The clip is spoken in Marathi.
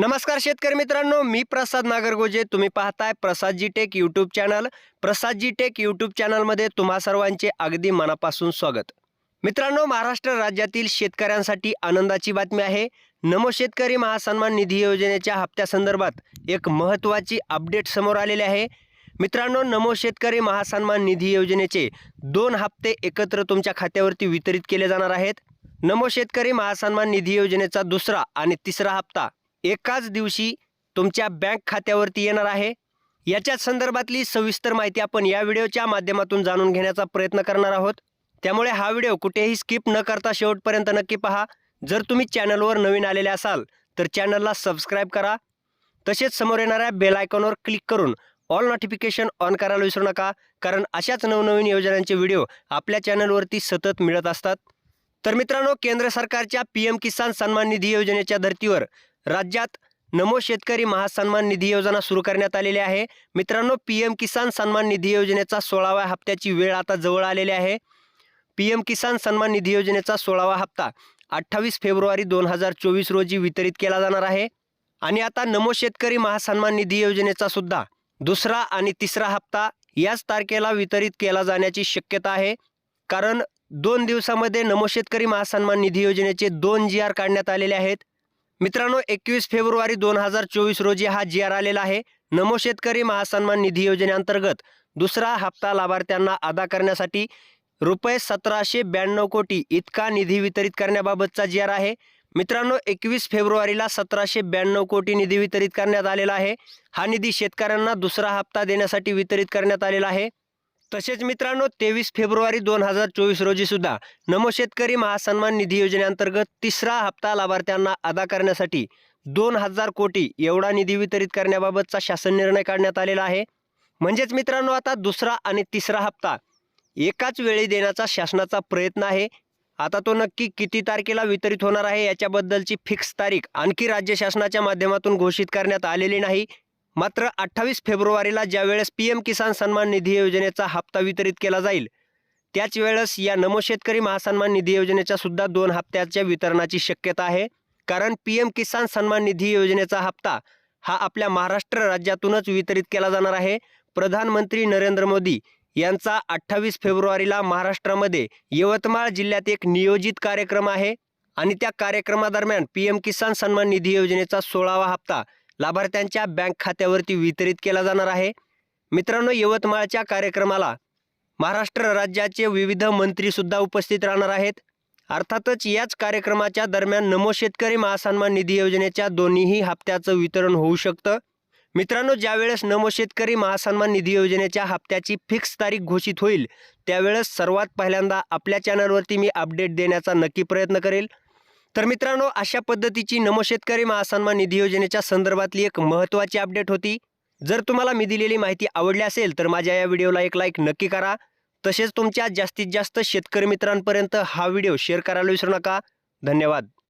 नमस्कार शेतकरी मित्रांनो मी प्रसाद नागरगोजे. तुम्ही पाहताय Prasadji tech YouTube channel Prasadji tech YouTube चॅनलमध्ये तुम्हा सर्वांचे अगदी मनापासून स्वागत. मित्रांनो महाराष्ट्र राज्यातील शेतकऱ्यांसाठी आनंदाची बातमी आहे. नमो शेतकरी महासन्मान निधी योजनेच्या हप्त्यासंदर्भात एक महत्त्वाची अपडेट समोर आलेली आहे. मित्रांनो नमो शेतकरी महासन्मान निधी योजनेचे दोन हप्ते एकत्र तुमच्या खात्यावरती वितरित केले जाणार आहेत. नमो शेतकरी महासन्मान निधी योजनेचा दुसरा आणि तिसरा हप्ता एकाच दिवशी तुमच्या बँक खात्यावरती येणार आहे. याच्याच संदर्भातली सविस्तर माहिती आपण या व्हिडिओच्या माध्यमातून जाणून घेण्याचा प्रयत्न करणार आहोत. त्यामुळे हा व्हिडिओ कुठेही स्किप न करता शेवटपर्यंत नक्की पहा. जर तुम्ही चॅनलवर नवीन आलेले असाल तर चॅनलला सबस्क्राईब करा. तसेच समोर येणाऱ्या बेल आयकॉनवर क्लिक करून ऑल नोटिफिकेशन ऑन करायला विसरू नका कारण अशाच नवनवीन योजनांचे व्हिडिओ आपल्या चॅनलवरती सतत मिळत असतात. तर मित्रांनो केंद्र सरकारच्या पी एम किसान सन्मान निधी योजनेच्या धर्तीवर राज्यात नमो शेतकरी महासन्मान निधी योजना सुरू करण्यात आलेली आहे. मित्रांनो पी एम किसान सन्मान निधी योजनेचा सोळाव्या हप्त्याची वेळ आता जवळ आलेली आहे. पी एम किसान सन्मान निधी योजनेचा सोळावा हप्ता अठ्ठावीस फेब्रुवारी दोन हजार चोवीस रोजी वितरित केला जाणार आहे. आणि आता नमो शेतकरी महासन्मान निधी योजनेचा सुद्धा दुसरा आणि तिसरा हप्ता याच तारखेला वितरित केला जाण्याची शक्यता आहे. कारण दोन दिवसामध्ये नमो शेतकरी महासन्मान निधी योजनेचे दोन जी आर काढण्यात आलेले आहेत. मित्रांनो एकवीस फेब्रुवारी दोन हजार चोवीस रोजी हा जी आर आलेला आहे. नमो शेतकरी महासन्मान निधी योजनेअंतर्गत दुसरा हप्ता लाभार्थ्यांना अदा करण्यासाठी रुपये सतराशे ब्याण्णव कोटी इतका निधी वितरित करण्याबाबतचा जी आर आहे. मित्रांनो एकवीस फेब्रुवारीला सतराशे ब्याण्णव कोटी निधी वितरित करण्यात आलेला आहे. हा निधी शेतकऱ्यांना दुसरा हप्ता देण्यासाठी वितरित करण्यात आलेला आहे. तसेच मित्रांनो तेवीस फेब्रुवारी दोन हजार चोवीस रोजी सुद्धा नमो शेतकरी महासन्मान निधी योजनेअंतर्गत तिसरा हप्ता लाभार्थ्यांना अदा करण्यासाठी दोन हजार कोटी एवढा निधी वितरित करण्याबाबतचा शासन निर्णय काढण्यात आलेला आहे. म्हणजेच मित्रांनो आता दुसरा आणि तिसरा हप्ता एकाच वेळी देण्याचा शासनाचा प्रयत्न आहे. आता तो नक्की किती तारखेला वितरित होणार आहे याच्याबद्दलची फिक्स तारीख आणखी राज्य शासनाच्या माध्यमातून घोषित करण्यात आलेली नाही. मात्र अठ्ठावीस फेब्रुवारीला ज्यावेळेस पी एम किसान सन्मान निधी योजनेचा हप्ता वितरित केला जाईल त्याच वेळेस या नमो शेतकरी महासन्मान निधी योजनेच्या सुद्धा दोन हप्त्याच्या वितरणाची शक्यता आहे. कारण पी एम किसान सन्मान निधी योजनेचा हप्ता हा आपल्या महाराष्ट्र राज्यातूनच वितरित केला जाणार आहे. प्रधानमंत्री नरेंद्र मोदी यांचा अठ्ठावीस फेब्रुवारीला महाराष्ट्रामध्ये यवतमाळ जिल्ह्यात एक नियोजित कार्यक्रम आहे आणि त्या कार्यक्रमादरम्यान पी एम किसान सन्मान निधी योजनेचा सोळावा हप्ता लाभार्थ्यांच्या बँक खात्यावरती वितरित केला जाणार आहे. मित्रांनो यवतमाळच्या कार्यक्रमाला महाराष्ट्र राज्याचे विविध मंत्रीसुद्धा उपस्थित राहणार आहेत. अर्थातच याच कार्यक्रमाच्या दरम्यान नमो शेतकरी महासन्मान निधी योजनेच्या दोन्हीही हप्त्याचं वितरण होऊ शकतं. मित्रांनो ज्यावेळेस नमो शेतकरी महासन्मान निधी योजनेच्या हप्त्याची फिक्स तारीख घोषित होईल त्यावेळेस सर्वात पहिल्यांदा आपल्या चॅनलवरती मी अपडेट देण्याचा नक्की प्रयत्न करेल. तर मित्रांनो अशा पद्धतीची नमो शेतकरी महासन्मान निधी योजनेच्या संदर्भातली एक महत्त्वाची अपडेट होती. जर तुम्हाला मी दिलेली माहिती आवडली असेल तर माझ्या या व्हिडिओला एक लाईक नक्की करा. तसेच तुमच्या जास्तीत जास्त शेतकरी मित्रांपर्यंत हा व्हिडिओ शेअर करायला विसरू नका. धन्यवाद.